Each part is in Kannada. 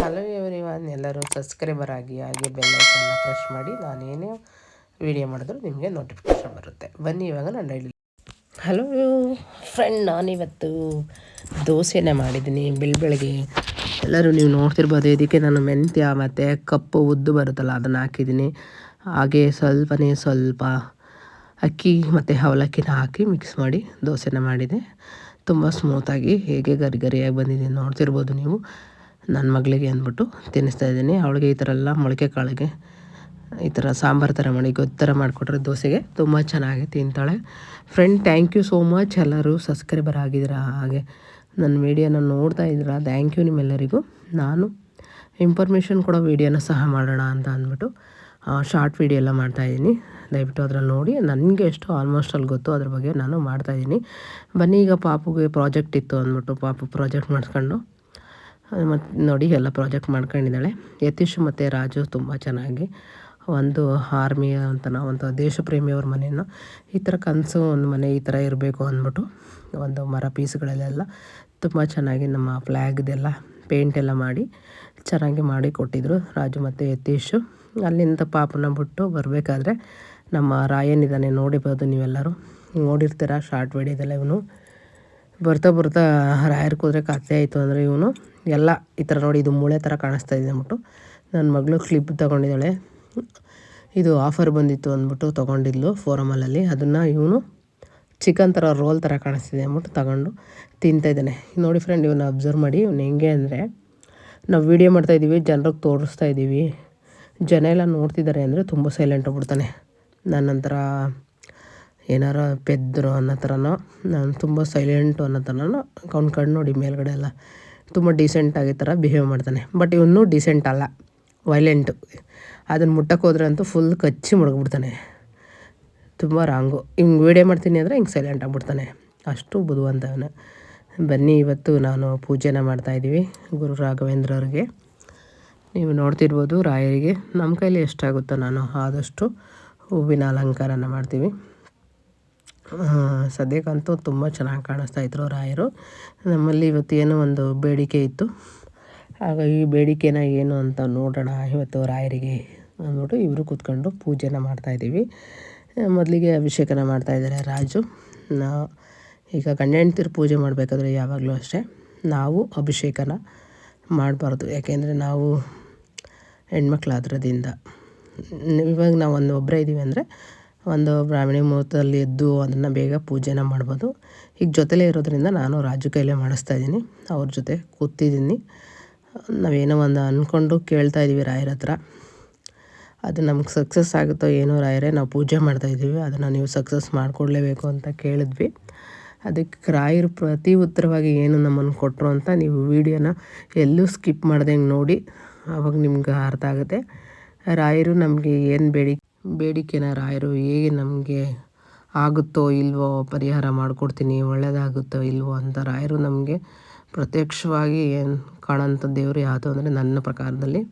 ಹಲೋ ಇವನ್ ಎಲ್ಲರೂ ಸಬ್ಸ್ಕ್ರೈಬರ್ ಆಗಿ, ಹಾಗೆ ಬೆಲ್ಲೈಕನ್ನ ಪ್ರೆಸ್ ಮಾಡಿ, ನಾನೇನೇ ವಿಡಿಯೋ ಮಾಡಿದ್ರು ನಿಮಗೆ ನೋಟಿಫಿಕೇಶನ್ ಬರುತ್ತೆ. ಬನ್ನಿ ಇವಾಗ ನಾನು ಡೈಲಿ ಹಲೋ ಫ್ರೆಂಡ್ ನಾನಿವತ್ತು ದೋಸೆನೇ ಮಾಡಿದ್ದೀನಿ. ಬೆಳ್ ಬೆಳಗ್ಗೆ ಎಲ್ಲರೂ ನೀವು ನೋಡ್ತಿರ್ಬೋದು, ಇದಕ್ಕೆ ನಾನು ಮೆಂತ್ಯ ಮತ್ತು ಕಪ್ಪು ಉದ್ದು ಬರುತ್ತಲ್ಲ, ಅದನ್ನು ಹಾಕಿದ್ದೀನಿ. ಹಾಗೆ ಸ್ವಲ್ಪನೇ ಸ್ವಲ್ಪ ಅಕ್ಕಿ ಮತ್ತು ಅವಲಕ್ಕಿನ ಹಾಕಿ ಮಿಕ್ಸ್ ಮಾಡಿ ದೋಸೆನ ಮಾಡಿದೆ. ತುಂಬ ಸ್ಮೂತಾಗಿ ಹೇಗೆ ಗರಿಗರಿಯಾಗಿ ಬಂದಿದೆ ನೋಡ್ತಿರ್ಬೋದು ನೀವು. ನನ್ನ ಮಗಳಿಗೆ ಅಂದ್ಬಿಟ್ಟು ತಿನ್ನಿಸ್ತಾ ಇದ್ದೀನಿ. ಅವಳಿಗೆ ಈ ಥರ ಎಲ್ಲ ಮೊಳಕೆ ಕಾಳಿಗೆ, ಈ ಥರ ಸಾಂಬಾರು ಥರ ಮಾಡಿ ಗೊತ್ತರ ಮಾಡಿಕೊಟ್ರೆ ದೋಸೆಗೆ ತುಂಬ ಚೆನ್ನಾಗಿ ತಿಂತಾಳೆ. Friend thank you so much ಎಲ್ಲರೂ ಸಬ್ಸ್ಕ್ರೈಬರ್ ಆಗಿದ್ದೀರಾ? ಹಾಗೆ ನನ್ನ ವೀಡಿಯೋನ ನೋಡ್ತಾ ಇದ್ದೀರಾ? ಥ್ಯಾಂಕ್ ಯು ನಿಮ್ಮೆಲ್ಲರಿಗೂ. ನಾನು ಇನ್ಫಾರ್ಮೇಷನ್ ಕೊಡೋ ವೀಡಿಯೋನ ಸಹ ಮಾಡೋಣ ಅಂತ ಅಂದ್ಬಿಟ್ಟು ಶಾರ್ಟ್ ವೀಡಿಯೋ ಎಲ್ಲ ಮಾಡ್ತಾಯಿದ್ದೀನಿ ದಯವಿಟ್ಟು ಅದರಲ್ಲಿ ನೋಡಿ. ನನಗೆ ಎಷ್ಟು ಆಲ್ಮೋಸ್ಟ್ ಅಲ್ಲಿ ಗೊತ್ತು, ಅದ್ರ ಬಗ್ಗೆ ನಾನು ಮಾಡ್ತಾಯಿದ್ದೀನಿ ಬನ್ನಿ, ಈಗ ಪಾಪುಗೆ ಪ್ರಾಜೆಕ್ಟ್ ಇತ್ತು ಅಂದ್ಬಿಟ್ಟು ಪಾಪು ಪ್ರಾಜೆಕ್ಟ್ ಮಾಡಿಸ್ಕೊಂಡು ಮತ್ತು ನೋಡಿ ಎಲ್ಲ ಪ್ರಾಜೆಕ್ಟ್ ಮಾಡ್ಕೊಂಡಿದ್ದಾಳೆ. ಯತೀಶ್ ಮತ್ತು ರಾಜು ತುಂಬ ಚೆನ್ನಾಗಿ ಒಂದು ಆರ್ಮಿ ಅಂತ ಒಂದು ದೇಶಪ್ರೇಮಿಯವ್ರ ಪ್ರೇಮಿಯವ್ರ ಮನೆಯನ್ನು ಈ ಥರ ಕನಸು ಒಂದು ಮನೆ ಈ ಥರ ಇರಬೇಕು ಅಂದ್ಬಿಟ್ಟು ಒಂದು ಮರ ಪೀಸ್ಗಳಲ್ಲೆಲ್ಲ ತುಂಬ ಚೆನ್ನಾಗಿ ನಮ್ಮ ಫ್ಲ್ಯಾಗ್ದೆಲ್ಲ ಪೇಂಟ್ ಎಲ್ಲ ಮಾಡಿ ಚೆನ್ನಾಗಿ ಮಾಡಿ ಕೊಟ್ಟಿದ್ದರು ರಾಜು ಮತ್ತು ಯತೀಶು. ಅಲ್ಲಿಂದ ಪಾಪನ ಬಿಟ್ಟು ಬರಬೇಕಾದ್ರೆ ನಮ್ಮ ರಾಯನಿದ್ದಾನೆ ನೋಡಿಬೋದು ನೀವೆಲ್ಲರೂ. ನೋಡಿರ್ತೀರ ಶಾರ್ಟ್ ವಿಡಿಯೋದೆಲ್ಲ ಇವನು. ಬರ್ತಾ ಬರ್ತಾ ರಾಯರ್ ಕೂದ್ರೆ ಕತ್ತೆ ಆಯಿತು ಅಂದರೆ ಇವನು ಎಲ್ಲ ಈ ಥರ ನೋಡಿ ಇದು ಮೂಳೆ ಥರ ಕಾಣಿಸ್ತಾ ಇದೆ ಅಂದ್ಬಿಟ್ಟು. ನನ್ನ ಮಗಳು ಕ್ಲಿಪ್ ತೊಗೊಂಡಿದ್ದಾಳೆ. ಇದು ಆಫರ್ ಬಂದಿತ್ತು ಅಂದ್ಬಿಟ್ಟು ತೊಗೊಂಡಿದ್ಲು ಫೋರಮಲ್ಲಲ್ಲಿ ಅದನ್ನು ಇವನು ಚಿಕನ್ ಥರ ರೋಲ್ ಥರ ಕಾಣಿಸ್ತಿದೆ ಅಂದ್ಬಿಟ್ಟು ತಗೊಂಡು ತಿಂತಾಯಿದ್ದಾನೆ ನೋಡಿ ಫ್ರೆಂಡ್ ಇವನ್ನ ಅಬ್ಸರ್ವ್ ಮಾಡಿ. ಇವನು ಹೆಂಗೆ ಅಂದರೆ, ನಾವು ವೀಡಿಯೋ ಮಾಡ್ತಾಯಿದ್ದೀವಿ ಜನರಿಗೆ ತೋರಿಸ್ತಾ ಇದ್ದೀವಿ ಜನ ಎಲ್ಲ ನೋಡ್ತಿದ್ದಾರೆ ಅಂದರೆ ತುಂಬ ಸೈಲೆಂಟ್ ಆಗ್ಬಿಡ್ತಾನೆ. ನನ್ನಂತರ ಏನಾರ ಪೆದ್ದರು ಅನ್ನೋ ಥರನೋ ನಾನು ತುಂಬ ಸೈಲೆಂಟು ಅನ್ನೋ ಥರನೋ ಅವ್ನ ಕಣ್ಣು ನೋಡಿ ಮೇಲ್ಗಡೆ ಎಲ್ಲ. ತುಂಬ ಡೀಸೆಂಟಾಗಿ ಥರ ಬಿಹೇವ್ ಮಾಡ್ತಾನೆ. ಬಟ್ ಇವನು ಡೀಸೆಂಟ್ ಅಲ್ಲ. ವೈಲೆಂಟು ಅದನ್ನು ಮುಟ್ಟಕ್ಕೆ ಹೋದ್ರೆ ಅಂತೂ ಫುಲ್ ಕಚ್ಚಿ ಮುಳುಗ್ಬಿಡ್ತಾನೆ. ತುಂಬ ರಾಂಗು ಹಿಂಗೆ ವೀಡಿಯೋ ಮಾಡ್ತೀನಿ ಅಂದರೆ ಹಿಂಗೆ ಸೈಲೆಂಟ್ ಆಗಿಬಿಡ್ತಾನೆ. ಅಷ್ಟು ಬುದ್ಧಿವಂತ ಅವನು. ಬನ್ನಿ, ಇವತ್ತು ನಾನು ಪೂಜೆನ ಮಾಡ್ತಾಯಿದ್ದೀವಿ ಗುರು ರಾಘವೇಂದ್ರ ಅವ್ರಿಗೆ. ನೀವು ನೋಡ್ತಿರ್ಬೋದು ರಾಯರಿಗೆ. ನಮ್ಮ ಕೈಲಿ ಎಷ್ಟಾಗುತ್ತೋ ನಾನು ಆದಷ್ಟು ಹೂವಿನ ಅಲಂಕಾರನ ಮಾಡ್ತೀವಿ. ಸದ್ಯಕ್ಕಂತೂ ತುಂಬ ಚೆನ್ನಾಗಿ ಕಾಣಿಸ್ತಾ ಇದ್ರು ರಾಯರು. ನಮ್ಮಲ್ಲಿ ಇವತ್ತು ಏನೋ ಒಂದು ಬೇಡಿಕೆ ಇತ್ತು. ಆಗ ಈ ಬೇಡಿಕೆನ ಏನು ಅಂತ ನೋಡೋಣ. ಇವತ್ತು ರಾಯರಿಗೆ ಅಂದ್ಬಿಟ್ಟು ಇವರು ಕೂತ್ಕೊಂಡು ಪೂಜೆನ ಮಾಡ್ತಾಯಿದ್ದೀವಿ ಮೊದಲಿಗೆ ಅಭಿಷೇಕನ ಮಾಡ್ತಾಯಿದ್ದಾರೆ ರಾಜು. ನಾ, ಈಗ ಗಂಡ ಪೂಜೆ ಮಾಡಬೇಕಾದ್ರೆ ಯಾವಾಗಲೂ ಅಷ್ಟೇ ನಾವು ಅಭಿಷೇಕನ ಮಾಡಬಾರ್ದು. ಯಾಕೆಂದರೆ ನಾವು ಹೆಣ್ಮಕ್ಳಾದ್ರದಿಂದ. ಇವಾಗ ನಾವು ಒಂದು ಒಬ್ಬರೇ ಇದ್ದೀವಿ ಅಂದರೆ ಒಂದು ಬ್ರಾಹ್ಮಣಿ ಮುಹೂರ್ತದಲ್ಲಿ ಎದ್ದು ಅದನ್ನು ಬೇಗ ಪೂಜೆನ ಮಾಡ್ಬೋದು. ಈಗ ಜೊತೆಲೇ ಇರೋದ್ರಿಂದ ನಾನು ರಾಜು ಕೈಲೇ ಮಾಡಿಸ್ತಾ ಇದ್ದೀನಿ. ಅವ್ರ ಜೊತೆ ಕೂತಿದ್ದೀನಿ. ನಾವೇನೋ ಒಂದು ಅಂದ್ಕೊಂಡು ಕೇಳ್ತಾ ಇದ್ದೀವಿ ರಾಯರ ಹತ್ರ. ಅದು ನಮ್ಗೆ ಸಕ್ಸಸ್ ಆಗುತ್ತೋ ಏನೋ ರಾಯರೇ, ನಾವು ಪೂಜೆ ಮಾಡ್ತಾಯಿದ್ದೀವಿ ಅದನ್ನು ನೀವು ಸಕ್ಸಸ್ ಮಾಡಿಕೊಡ್ಲೇಬೇಕು ಅಂತ ಕೇಳಿದ್ವಿ. ಅದಕ್ಕೆ ರಾಯರು ಪ್ರತಿ ಉತ್ತರವಾಗಿ ಏನು ನಮ್ಮನ್ನು ಕೊಟ್ಟರು ಅಂತ ನೀವು ವೀಡಿಯೋನ ಎಲ್ಲೂ ಸ್ಕಿಪ್ ಮಾಡ್ದಂಗೆ ನೋಡಿ, ಅವಾಗ ನಿಮ್ಗೆ ಅರ್ಥ ಆಗುತ್ತೆ. ರಾಯರು ನಮಗೆ ಏನು ಬೇಡಿ ಬೇಡಿಕೆನ ರಾಯರು ಹೇಗೆ ನಮಗೆ ಆಗುತ್ತೋ ಇಲ್ವೋ ಪರಿಹಾರ ಮಾಡಿಕೊಡ್ತೀನಿ ಒಳ್ಳೆಯದಾಗುತ್ತೋ ಇಲ್ವೋ ಅಂತ ರಾಯರು ನಮಗೆ ಪ್ರತ್ಯಕ್ಷವಾಗಿ ಏನು ಕಾಣೋಂಥ ದೇವರು ಯಾವುದು ಅಂದರೆ ನನ್ನ ಪ್ರಕಾರದಲ್ಲಿ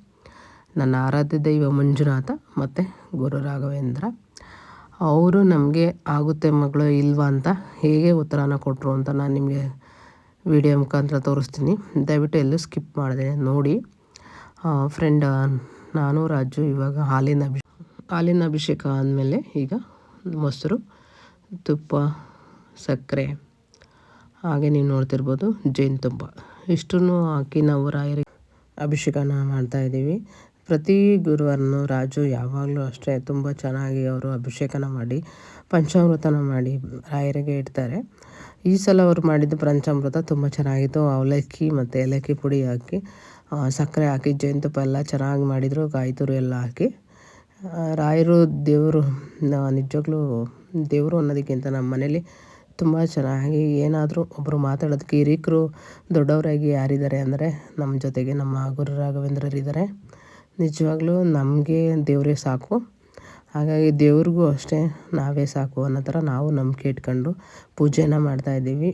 ನನ್ನ ಆರಾಧ್ಯ ದೈವ ಮಂಜುನಾಥ ಮತ್ತು ಗುರು ರಾಘವೇಂದ್ರ. ಅವರು ನಮಗೆ ಆಗುತ್ತೆ ಮಗಳು ಇಲ್ವಾ ಅಂತ ಹೇಗೆ ಉತ್ತರನ ಕೊಟ್ಟರು ಅಂತ ನಾನು ನಿಮಗೆ ವಿಡಿಯೋ ಮುಖಾಂತರ ತೋರಿಸ್ತೀನಿ. ದಯವಿಟ್ಟು ಎಲ್ಲೂ ಸ್ಕಿಪ್ ಮಾಡಿದೆ, ನೋಡಿ. ಫ್ರೆಂಡ್ ನಾನು, ರಾಜು ಇವಾಗ ಹಾಲಿನ ಅಭಿ ಹಾಲಿನ ಅಭಿಷೇಕ ಆದಮೇಲೆ ಈಗ ಮೊಸರು, ತುಪ್ಪ, ಸಕ್ಕರೆ, ಹಾಗೆ ನೀವು ನೋಡ್ತಿರ್ಬೋದು ಜೇನುತುಪ್ಪ ಇಷ್ಟನ್ನು ಹಾಕಿ ನಾವು ರಾಯರಿಗೆ ಅಭಿಷೇಕನ ಮಾಡ್ತಾಯಿದ್ದೀವಿ ಪ್ರತಿ ಗುರುವಾರನು ರಾಜು ಯಾವಾಗಲೂ ಅಷ್ಟೇ ತುಂಬ ಚೆನ್ನಾಗಿ ಅವರು ಅಭಿಷೇಕನ ಮಾಡಿ, ಪಂಚಾಮೃತನ ಮಾಡಿ ರಾಯರಿಗೆ ಇಡ್ತಾರೆ. ಈ ಸಲ ಅವರು ಮಾಡಿದ್ದು ಪಂಚಾಮೃತ ತುಂಬ ಚೆನ್ನಾಗಿತ್ತು. ಅವಲಕ್ಕಿ ಮತ್ತು ಏಲಕ್ಕಿ ಪುಡಿ ಹಾಕಿ ಸಕ್ಕರೆ ಹಾಕಿ ಜೇನುತುಪ್ಪ ಎಲ್ಲ ಚೆನ್ನಾಗಿ ಮಾಡಿದರು, ಕಾಯಿ ತುರಿ ಎಲ್ಲ ಹಾಕಿ. ರಾಯರು ದೇವರು ನಿಜವಾಗ್ಲೂ ದೇವರು ಅನ್ನೋದಕ್ಕಿಂತ ನಮ್ಮ ಮನೇಲಿ ತುಂಬ ಚೆನ್ನಾಗಿ ಏನಾದರೂ ಒಬ್ಬರು ಮಾತಾಡೋದಕ್ಕೆ ಹಿರೀಕರು ದೊಡ್ಡವರಾಗಿ ಯಾರಿದ್ದಾರೆ ಅಂದರೆ ನಮ್ಮ ಜೊತೆಗೆ ನಮ್ಮ ಗುರು ರಾಘವೇಂದ್ರರಿದ್ದಾರೆ. ನಿಜವಾಗ್ಲೂ ನಮಗೆ ದೇವರೇ ಸಾಕು. ಹಾಗಾಗಿ ದೇವ್ರಿಗೂ ಅಷ್ಟೇ ನಾವೇ ಸಾಕು ಅನ್ನೋ ಥರ ನಾವು ನಂಬಿಕೆ ಇಟ್ಕೊಂಡು ಪೂಜೆನ ಮಾಡ್ತಾಯಿದ್ದೀವಿ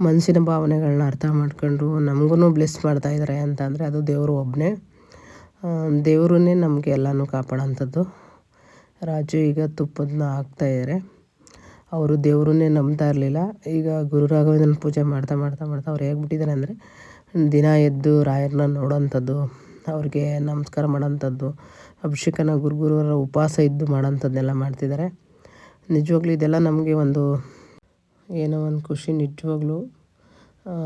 ಮನಸ್ಸಿನ ಭಾವನೆಗಳನ್ನ ಅರ್ಥ ಮಾಡ್ಕೊಂಡು ನಮಗೂ ಬ್ಲೆಸ್ ಮಾಡ್ತಾಯಿದ್ದಾರೆ ಅಂತ ಅಂದರೆ ಅದು ದೇವರು ಒಬ್ಬನೇ. ದೇವರನ್ನೇ ನಮಗೆ ಎಲ್ಲನೂ ಕಾಪಾಡೋಂಥದ್ದು. ರಾಜು ಈಗ ತುಪ್ಪದನ್ನ ಹಾಕ್ತಾಯಿದ್ದಾರೆ ಅವರು ದೇವ್ರನ್ನೇ ನಂಬ್ತಾ ಇರಲಿಲ್ಲ. ಈಗ ಗುರು ರಾಘವೇಂದ್ರನ ಪೂಜೆ ಮಾಡ್ತಾ ಮಾಡ್ತಾ ಮಾಡ್ತಾ ಅವ್ರು ಹೇಗ್ಬಿಟ್ಟಿದ್ದಾರೆ ಅಂದರೆ, ದಿನ ಎದ್ದು ರಾಯರನ್ನ ನೋಡೋಂಥದ್ದು, ಅವ್ರಿಗೆ ನಮಸ್ಕಾರ ಮಾಡೋಂಥದ್ದು, ಅಭಿಷೇಕನ ಗುರುಗುರುವರ ಉಪವಾಸ ಇದ್ದು ಮಾಡೋಂಥದ್ದೆಲ್ಲ ಮಾಡ್ತಿದ್ದಾರೆ. ನಿಜವಾಗ್ಲೂ ಇದೆಲ್ಲ ನಮಗೆ ಒಂದು, ಏನೋ ಒಂದು ಖುಷಿ ನಿಜವಾಗ್ಲೂ.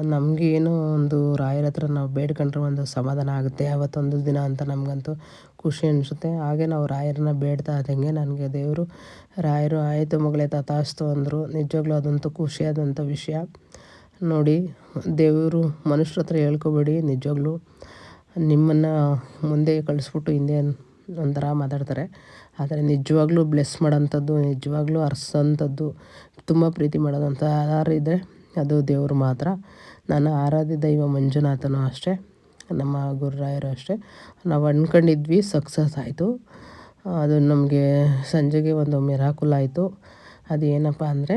ನಮಗೆ ಏನೋ ಒಂದು ರಾಯರ ಹತ್ರ ನಾವು ಬೇಡ್ಕೊಂಡ್ರೆ ಒಂದು ಸಮಾಧಾನ ಆಗುತ್ತೆ. ಅವತ್ತೊಂದು ದಿನ ಅಂತ ನಮಗಂತೂ ಖುಷಿ ಅನಿಸುತ್ತೆ. ಹಾಗೆ ನಾವು ರಾಯರನ್ನ ಬೇಡ್ತಾ ಇದ್ದಂಗೆ ನನಗೆ ದೇವರು, ರಾಯರು ಆಯಿತು ಮಗಳೇ ತಥಾಸ್ತು ಅಂದರು. ನಿಜವಾಗ್ಲೂ ಅದಂತೂ ಖುಷಿಯಾದಂಥ ವಿಷಯ. ನೋಡಿ, ದೇವರು ಮನುಷ್ಯರ ಹತ್ರ ಹೇಳ್ಕೊಬೇಡಿ. ನಿಜವಾಗ್ಲೂ ನಿಮ್ಮನ್ನು ಮುಂದೆ ಕಳಿಸ್ಬಿಟ್ಟು ಹಿಂದೆ ಒಂಥರ ಮಾತಾಡ್ತಾರೆ. ಆದರೆ ನಿಜವಾಗ್ಲೂ ಬ್ಲೆಸ್ ಮಾಡೋಂಥದ್ದು, ನಿಜವಾಗ್ಲೂ ಅರ್ಸೋಂಥದ್ದು, ತುಂಬ ಪ್ರೀತಿ ಮಾಡೋದಂಥ ಯಾರು ಇದೆ ಅದು ದೇವರು ಮಾತ್ರ. ನಾನು ಆರಾಧ್ಯ ದೈವ ಮಂಜುನಾಥನು ಅಷ್ಟೇ. ನಮ್ಮ ಗುರುರಾಯರು ಅಷ್ಟೇ. ನಾವು ಅಂದ್ಕೊಂಡಿದ್ವಿ ಸಕ್ಸಸ್ ಆಯಿತು. ಅದು ನಮಗೆ ಸಂಜೆಗೆ ಒಂದು ಮಿರಾಕುಲ್ ಆಯಿತು. ಅದು ಏನಪ್ಪ ಅಂದರೆ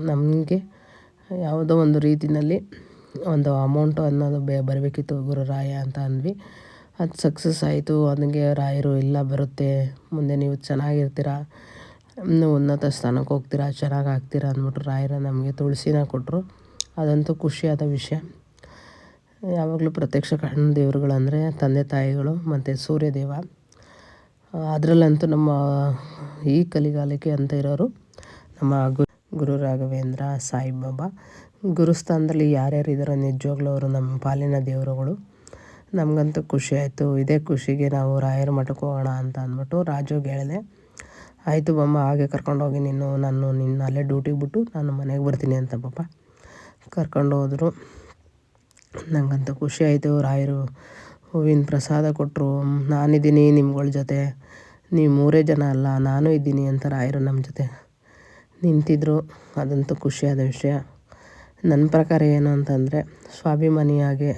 ನಮಗೆ ಯಾವುದೋ ಒಂದು ರೀತಿಯಲ್ಲಿ ಒಂದು ಅಮೌಂಟು ಅನ್ನೋದು ಬೇ ಬರಬೇಕಿತ್ತು ಗುರುರಾಯ ಅಂತ ಅಂದ್ವಿ. ಅದು ಸಕ್ಸಸ್ ಆಯಿತು. ಅದಕ್ಕೆ ರಾಯರು ಇಲ್ಲ ಬರುತ್ತೆ. ಮುಂದೆ ನೀವು ಚೆನ್ನಾಗಿರ್ತೀರ? ಉನ್ನತ ಸ್ಥಾನಕ್ಕೆ ಹೋಗ್ತೀರಾ ಚೆನ್ನಾಗಿ ಆಗ್ತೀರಾ ಅಂದ್ಬಿಟ್ಟು ರಾಯರ ನಮಗೆ ತುಳಸಿನ ಕೊಟ್ಟರು ಅದಂತೂ ಖುಷಿಯಾದ ವಿಷಯ. ಯಾವಾಗಲೂ ಪ್ರತ್ಯಕ್ಷ ಕಣ್ಣು ದೇವರುಗಳಂದರೆ ತಂದೆ ತಾಯಿಗಳು ಮತ್ತು ಸೂರ್ಯದೇವ. ಅದರಲ್ಲಂತೂ ನಮ್ಮ ಈ ಕಲಿಗಾಲಕ್ಕೆ ಅಂತ ಇರೋರು ನಮ್ಮ ಗುರು ರಾಘವೇಂದ್ರ ಸಾಯಿಬಾಬಾ. ಗುರುಸ್ಥಾನದಲ್ಲಿ ಯಾರ್ಯಾರು ಇದ್ದಾರೋ ನಿಜವಾಗ್ಲೂ ಅವರು ನಮ್ಮ ಪಾಲಿನ ದೇವರುಗಳು. ನಮಗಂತೂ ಖುಷಿ ಆಯಿತು. ಇದೇ ಖುಷಿಗೆ ನಾವು ರಾಯರ ಮಠಕ್ಕೆ ಹೋಗೋಣ ಅಂತ ಅಂದ್ಬಿಟ್ಟು ರಾಜುಗೆ ಹೇಳಿದೆ. ಆಯಿತು ಬಮ್ಮ, ಹಾಗೆ ಕರ್ಕೊಂಡೋಗಿ ನೀನು, ನಾನು ನಿನ್ನ ಅಲ್ಲೇ ಡ್ಯೂಟಿಗೆ ಬಿಟ್ಟು ನಾನು ಮನೆಗೆ ಬರ್ತೀನಿ ಅಂತ ಪಾಪ ಕರ್ಕೊಂಡು ಹೋದರು. ನನಗಂತೂ ಖುಷಿ ಆಯಿತು, ರಾಯರು ಹೂವಿನ ಪ್ರಸಾದ ಕೊಟ್ಟರು ನಾನಿದ್ದೀನಿ ನಿಮ್ಗಳ ಜೊತೆ. ನೀವು ಮೂರೇ ಜನ ಅಲ್ಲ, ನಾನು ಇದ್ದೀನಿ ಅಂತ ರಾಯರು ನಮ್ಮ ಜೊತೆ ನಿಂತಿದ್ದರು ಅದಂತೂ ಖುಷಿಯಾದ ವಿಷಯ. ನನ್ನ ಪ್ರಕಾರ ಏನು ಅಂತಂದರೆ, ಸ್ವಾಭಿಮಾನಿಯಾಗಿ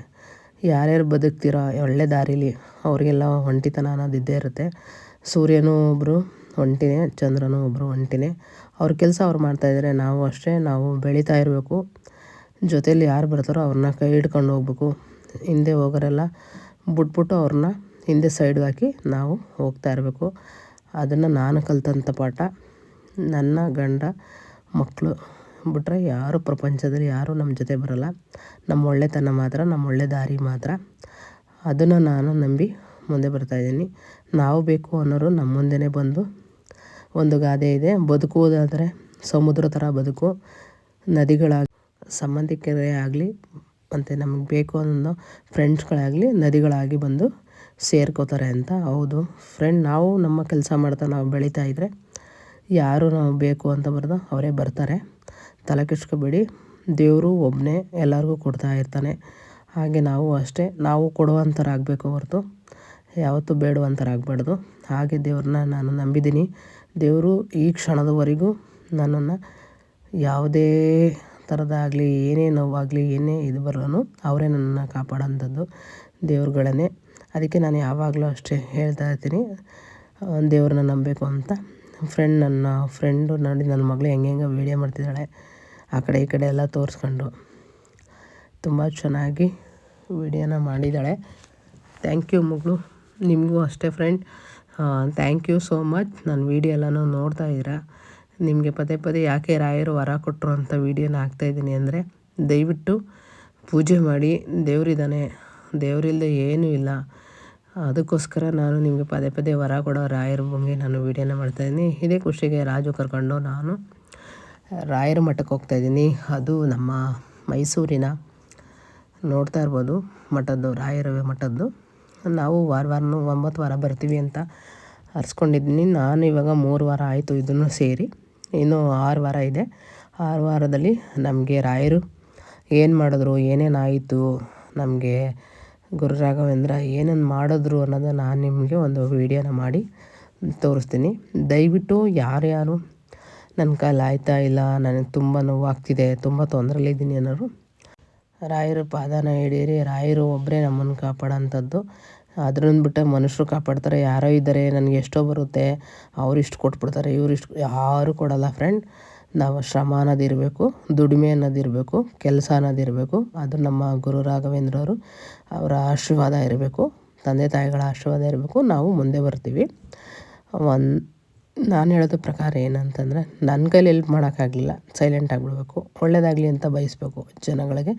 ಯಾರ್ಯಾರು ಬದುಕ್ತಿರೋ ಒಳ್ಳೆ ದಾರೀಲಿ ಅವರಿಗೆಲ್ಲ ಒಂಟಿತನ ಅನ್ನೋದು ಇದ್ದೇ ಇರುತ್ತೆ. ಸೂರ್ಯನೂ ಒಬ್ಬರು ಒಂಟಿನೇ, ಚಂದ್ರನು ಒಬ್ಬರು ಒಂಟಿನೇ. ಅವ್ರ ಕೆಲಸ ಅವ್ರು ಮಾಡ್ತಾಯಿದ್ದಾರೆ ನಾವು ಅಷ್ಟೇ, ನಾವು ಬೆಳೀತಾ ಇರಬೇಕು. ಜೊತೆಯಲ್ಲಿ ಯಾರು ಬರ್ತಾರೋ ಅವ್ರನ್ನ ಕೈ ಹಿಡ್ಕೊಂಡು ಹೋಗ್ಬೇಕು. ಹಿಂದೆ ಹೋಗೋರೆಲ್ಲ ಬಿಟ್ಬಿಟ್ಟು ಅವ್ರನ್ನ ಹಿಂದೆ ಸೈಡ್ಗೆ ಹಾಕಿ ನಾವು ಹೋಗ್ತಾ ಇರಬೇಕು. ಅದನ್ನು ನಾನು ಕಲಿತಂಥ ಪಾಠ. ನನ್ನ ಗಂಡ ಮಕ್ಕಳು ಬಿಟ್ಟರೆ ಯಾರು ಪ್ರಪಂಚದಲ್ಲಿ ಯಾರೂ ನಮ್ಮ ಜೊತೆ ಬರೋಲ್ಲ. ನಮ್ಮ ಒಳ್ಳೆತನ ಮಾತ್ರ ನಮ್ಮ ಒಳ್ಳೆ ದಾರಿ ಮಾತ್ರ. ಅದನ್ನು ನಾನು ನಂಬಿ ಮುಂದೆ ಬರ್ತಾಯಿದ್ದೀನಿ ನಾವು ಬೇಕು ಅನ್ನೋರು ನಮ್ಮ ಮುಂದೆನೇ ಬಂದು ಒಂದು ಗಾದೆ ಇದೆ. ಬದುಕುವುದಾದರೆ ಸಮುದ್ರ ಥರ ಬದುಕು. ನದಿಗಳಾಗಿ, ಸಂಬಂಧಿಕರೇ ಆಗಲಿ, ಮತ್ತು ನಮಗೆ ಬೇಕು ಅನ್ನೋ ಫ್ರೆಂಡ್ಸ್ಗಳಾಗಲಿ ನದಿಗಳಾಗಿ ಬಂದು ಸೇರ್ಕೋತಾರೆ ಅಂತ ಹೌದು. ಫ್ರೆಂಡ್ ನಾವು ನಮ್ಮ ಕೆಲಸ ಮಾಡ್ತಾ ನಾವು ಬೆಳೀತಾ ಇದ್ದರೆ ಯಾರು ನಾವು ಬೇಕು ಅಂತ ಬರೆದು ಅವರೇ ಬರ್ತಾರೆ. ತಲೆ ಕೆಡ್ಸ್ಕೊಬೇಡಿ. ದೇವರು ಒಬ್ಬನೇ ಎಲ್ಲರಿಗೂ ಕೊಡ್ತಾ ಇರ್ತಾನೆ. ಹಾಗೆ ನಾವು ಅಷ್ಟೇ. ನಾವು ಕೊಡುವಂಥರಾಗಬೇಕು ಹೊರತು. ಯಾವತ್ತೂ ಬೇಡುವಂಥರಾಗಬಾರ್ದು ಹಾಗೆ ದೇವ್ರನ್ನ ನಾನು ನಂಬಿದ್ದೀನಿ. ದೇವರು ಈ ಕ್ಷಣದವರೆಗೂ ನನ್ನನ್ನು ಯಾವುದೇ ಥರದಾಗಲಿ ಏನೇ ನೋವಾಗಲಿ, ಏನೇ ಇದು ಬರೋನು ಅವರೇ ನನ್ನನ್ನು ಕಾಪಾಡೋಂಥದ್ದು ದೇವ್ರುಗಳನ್ನೇ. ಅದಕ್ಕೆ ನಾನು ಯಾವಾಗಲೂ ಅಷ್ಟೇ ಹೇಳ್ತಾ ಇರ್ತೀನಿ. ದೇವ್ರನ್ನ ನಂಬಬೇಕು ಅಂತ. ಫ್ರೆಂಡ್ ನನ್ನ ಫ್ರೆಂಡು ನೋಡಿ ನನ್ನ ಮಗಳು ಹೆಂಗೆ ಹೆಂಗೆ ವೀಡಿಯೋ ಮಾಡ್ತಿದ್ದಾಳೆ, ಆ ಕಡೆ ಈ ಕಡೆ ಎಲ್ಲ ತೋರಿಸ್ಕೊಂಡು ತುಂಬ ಚೆನ್ನಾಗಿ ವೀಡಿಯೋನ ಮಾಡಿದ್ದಾಳೆ. ಥ್ಯಾಂಕ್ ಯು ಮಗಳು. ನಿಮಗೂ ಅಷ್ಟೇ friend thank you so much ನನ್ನ ವೀಡಿಯೋ ಎಲ್ಲನೂ ನೋಡ್ತಾ ಇದ್ದೀರಾ? ನಿಮಗೆ ಪದೇ ಪದೇ ಯಾಕೆ ರಾಯರು ವರ ಕೊಟ್ಟರು ಅಂತ ವೀಡಿಯೋನ ಹಾಕ್ತಾಯಿದ್ದೀನಿ ಅಂದರೆ, ದಯವಿಟ್ಟು ಪೂಜೆ ಮಾಡಿ ದೇವರಿದ್ದಾನೆ ದೇವರಿಲ್ಲದೆ ಏನೂ ಇಲ್ಲ. ಅದಕ್ಕೋಸ್ಕರ ನಾನು ನಿಮಗೆ ಪದೇ ಪದೇ ವರ ಕೊಡೋ ರಾಯರ ಬಗ್ಗೆ ನಾನು ವೀಡಿಯೋನ ಮಾಡ್ತಾಯಿದ್ದೀನಿ ಇದೇ ಖುಷಿಗೆ ರಾಜು ಕರ್ಕೊಂಡು ನಾನು ರಾಯರ ಮಠಕ್ಕೆ ಹೋಗ್ತಾಯಿದ್ದೀನಿ ಅದು ನಮ್ಮ ಮೈಸೂರಿನ, ನೋಡ್ತಾ ಇರ್ಬೋದು, ಮಠದ್ದು ರಾಯರವೇ ಮಠದ್ದು. ನಾವು ವಾರ ವಾರನೂ ಒಂಬತ್ತು ವಾರ ಬರ್ತೀವಿ ಅಂತ ಹರ್ಸ್ಕೊಂಡಿದ್ದೀನಿ. ನಾನು ಇವಾಗ ಮೂರು ವಾರ ಆಯಿತು ಇದನ್ನು ಸೇರಿ. ಇನ್ನೂ ಆರು ವಾರ ಇದೆ. ಆರು ವಾರದಲ್ಲಿ ನಮಗೆ ರಾಯರು ಏನು ಮಾಡಿದ್ರು ಏನೇನಾಯಿತು ನಮಗೆ ಗುರು ರಾಘವೇಂದ್ರ ಏನೇನು ಮಾಡಿದ್ರು ಅನ್ನೋದು ನಾನು ನಿಮಗೆ ಒಂದು ವೀಡಿಯೋನ ಮಾಡಿ ತೋರಿಸ್ತೀನಿ. ದಯವಿಟ್ಟು ಯಾರ್ಯಾರು ನನ್ನ ಕೈಲಿ ಆಯ್ತಾ ಇಲ್ಲ ನನಗೆ ತುಂಬ ನೋವಾಗ್ತಿದೆ, ತುಂಬ ತೊಂದರೆಲಿದ್ದೀನಿ ಅನ್ನೋರು ರಾಯರ ಪಾದನ ಹಿಡೀರಿ ರಾಯರು ಒಬ್ಬರೇ ನಮ್ಮನ್ನು ಕಾಪಾಡೋಂಥದ್ದು. ಅದ್ರನ್ನ ಬಿಟ್ಟು ಮನುಷ್ಯರು ಕಾಪಾಡ್ತಾರೆ, ಯಾರೋ ಇದ್ದಾರೆ, ನನಗೆ ಎಷ್ಟೋ ಬರುತ್ತೆ, ಅವ್ರು ಇಷ್ಟು ಕೊಟ್ಬಿಡ್ತಾರೆ, ಇವ್ರು ಇಷ್ಟು ಯಾರೂ ಕೊಡೋಲ್ಲ ಫ್ರೆಂಡ್ ನಾವು ಶ್ರಮ ಅನ್ನೋದಿರಬೇಕು ದುಡಿಮೆ ಅನ್ನೋದಿರಬೇಕು ಕೆಲಸ ಅನ್ನೋದಿರಬೇಕು ಅದು ನಮ್ಮ ಗುರು ರಾಘವೇಂದ್ರವರು ಅವರ ಆಶೀರ್ವಾದ ಇರಬೇಕು. ತಂದೆ ತಾಯಿಗಳ ಆಶೀರ್ವಾದ ಇರಬೇಕು. ನಾವು ಮುಂದೆ ಬರ್ತೀವಿ. ಒಂದು ನಾನು ಹೇಳೋದು ಪ್ರಕಾರ ಏನಂತಂದರೆ ನನ್ನ ಕೈಲಿ ಎಲ್ಪ್ ಮಾಡೋಕ್ಕಾಗಲಿಲ್ಲ ಸೈಲೆಂಟ್ ಆಗಿಬಿಡ್ಬೇಕು. ಒಳ್ಳೇದಾಗಲಿ ಅಂತ ಬಯಸ್ಬೇಕು ಜನಗಳಿಗೆ.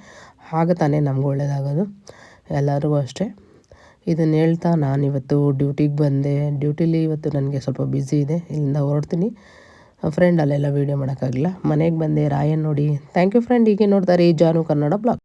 ಆಗ ತಾನೇ ನಮಗೂ ಒಳ್ಳೆಯದಾಗೋದು ಎಲ್ಲರಿಗೂ ಅಷ್ಟೇ. ಇದನ್ನು ಹೇಳ್ತಾ ನಾನು ಇವತ್ತು ಡ್ಯೂಟಿಗೆ ಬಂದೆ. ಡ್ಯೂಟಿಲಿ ಇವತ್ತು ನನಗೆ ಸ್ವಲ್ಪ ಬ್ಯುಸಿ ಇದೆ. ಇಲ್ಲಿಂದ ಹೊರಡ್ತೀನಿ. ಫ್ರೆಂಡ್ ಅಲ್ಲೆಲ್ಲ ವೀಡಿಯೋ ಮಾಡೋಕ್ಕಾಗಲಿಲ್ಲ. ಮನೆಗೆ ಬಂದೆ, ರಾಯನ್ ನೋಡಿ. ಥ್ಯಾಂಕ್ ಯು ಫ್ರೆಂಡ್ ಹೀಗೆ ನೋಡ್ತಾರೆ ಜಾನು ಕನ್ನಡ ಬ್ಲಾಗ್